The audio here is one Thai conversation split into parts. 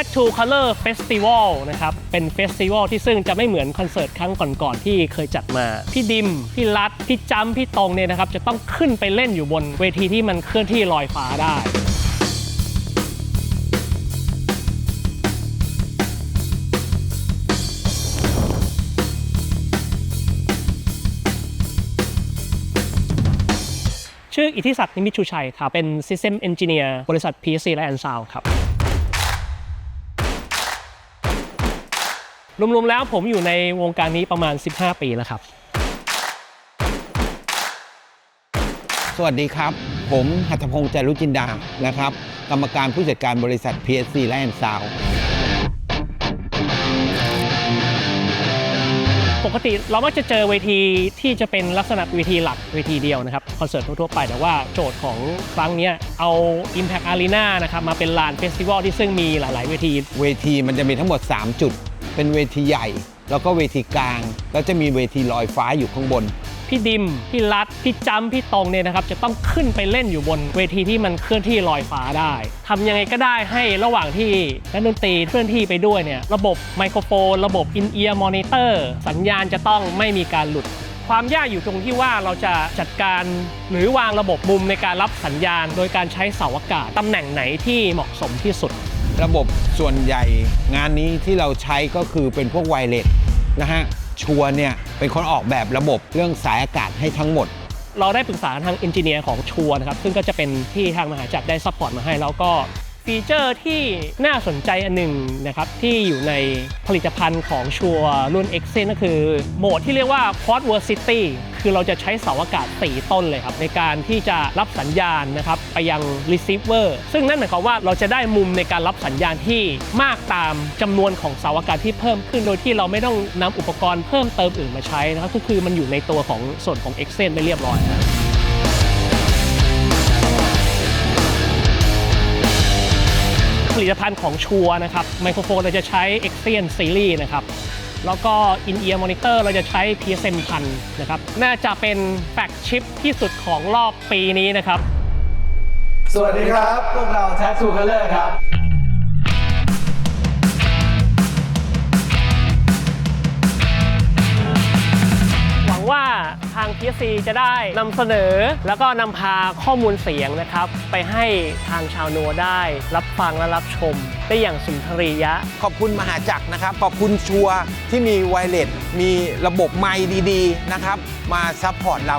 Tattoo Color Festival นะครับ เป็นเฟสติวัลที่ซึ่งจะไม่เหมือนคอนเสิร์ตครั้งก่อนๆที่เคยจัดมา พี่ดิม พี่รัฐพี่จำพี่ตรงเนี่ยนะครับ จะต้องขึ้นไปเล่นอยู่บนเวทีที่มันเคลื่อนที่ลอยฟ้าได้ชื่ออิทธิศักดิ์นิมิตชูชัยครับ เป็น System Engineer บริษัท PSC และ a n s o u n d ครับ รวมๆแล้วผมอยู่ในวงการนี้ประมาณ 15 ปีแล้วครับ สวัสดีครับ ผมหัตถพงษ์จารุจินดานะครับ กรรมการผู้จัดการบริษัท PSC และแอนซาวปกติเรามักจะเจอเวทีที่จะเป็นลักษณะเวทีหลักเวทีเดียวนะครับ คอนเสิร์ตทั่วๆไปแต่ว่าโจทย์ของครั้งเนี้ยเอา Impact Arena นะครับมาเป็นลานเฟสติวัลที่ซึ่งมีหลาย ๆ เวที เวทีมันจะมีทั้งหมด 3 จุด เป็นเวทีใหญ่ แล้วก็เวทีกลาง แล้วจะมีเวทีลอยฟ้าอยู่ข้างบน พี่ดิม พี่รัฐพี่จำพี่ตรงเนี่ยนะครับ จะต้องขึ้นไปเล่นอยู่บนเวทีที่มันเคลื่อนที่ลอยฟ้าได้ทำยังไงก็ได้ให้ระหว่างที่นักดนตรีเคลื่อนที่ไปด้วยเนี่ย ระบบไมโครโฟน ระบบอินเอียร์มอนิเตอร์ สัญญาณจะต้องไม่มีการหลุดความยากอยู่ตรงที่ว่าเราจะจัดการหรือวางระบบมุมในการรับสัญญาณ โดยการใช้เสาอากาศตำแหน่งไหนที่เหมาะสมที่สุด ระบบส่วนใหญ่งานนี้ที่เราใช้ก็คือเป็นพวกไวเลสนะฮะชัวเนี่ยเป็นคนออกแบบระบบเรื่องสายอากาศให้ทั้งหมด เราได้ปรึกษาทางเอนจิเนียร์ของชัวนะครับซึ่งก็จะเป็นที่ทางมหาจักรได้ซัพพอร์ตมาให้ แล้วก็ ฟีเจอร์ที่น่าสนใจอันหนึ่งนะครับที่อยู่ในผลิตภัณฑ์ของชัวร์รุ่น X เก็คือโหมดที่เรียกว่า Quad Versity คือเราจะใช้เสาอากาศ 4 ต้นเลยครับ ในการที่จะรับสัญญาณนะครับไปยัง receiver ซึ่งนั่นหมายความว่าเราจะได้มุมในการรับสัญญาณที่มากตามจำนวนของเสาอากาศที่เพิ่มขึ้นโดยที่เราไม่ต้องนำอุปกรณ์เพิ่มเติมอื่นมาใช้นะครับก็คือมันอยู่ในตัวของส่วนของ X เไปเรียบร้อยแล้ ตภัณฑ์ของชัวนะครับไมโครโฟนเราจะใช้ e x i e n Series นะครับแล้วก็ In-Ear Monitor เราจะใช้ PSM พันนะครับ น่าจะเป็นแฟกชิปที่สุดของรอบปีนี้นะครับ สวัสดีครับ พวกเราแท็กทูคัลเลอร์ครับ C จะได้นำเสนอ แล้วก็นำพาข้อมูลเสียงนะครับ ไปให้ทางชาวนัวได้ รับฟังและรับชม ได้อย่างสุนทรียะ ขอบคุณมหาจักรนะครับ ขอบคุณชัวร์ที่มีไวเลสมีระบบไมค์ดีๆนะครับ มาซัพพอร์ตเรา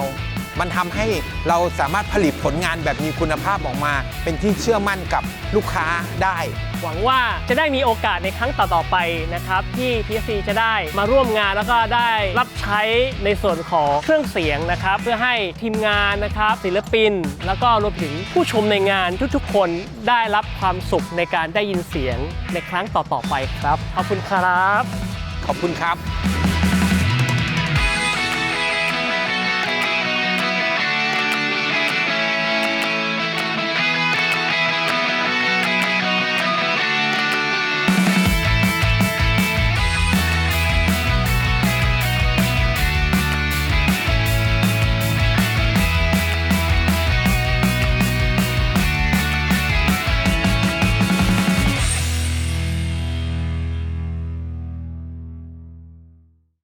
มันทำให้เราสามารถผลิตผลงานแบบมีคุณภาพออกมา เป็นที่เชื่อมั่นกับลูกค้าได้ หวังว่าจะได้มีโอกาสในครั้งต่อๆไปนะครับที่ PSC จะได้มาร่วมงานแล้วก็ได้รับใช้ในส่วนของเครื่องเสียงนะครับ เพื่อให้ทีมงานนะครับ ศิลปิน แล้วก็รวมถึงผู้ชมในงานทุกๆ คนได้รับความสุขในการได้ยินเสียงในครั้งต่อๆไปครับขอบคุณครับ ขอบคุณครับ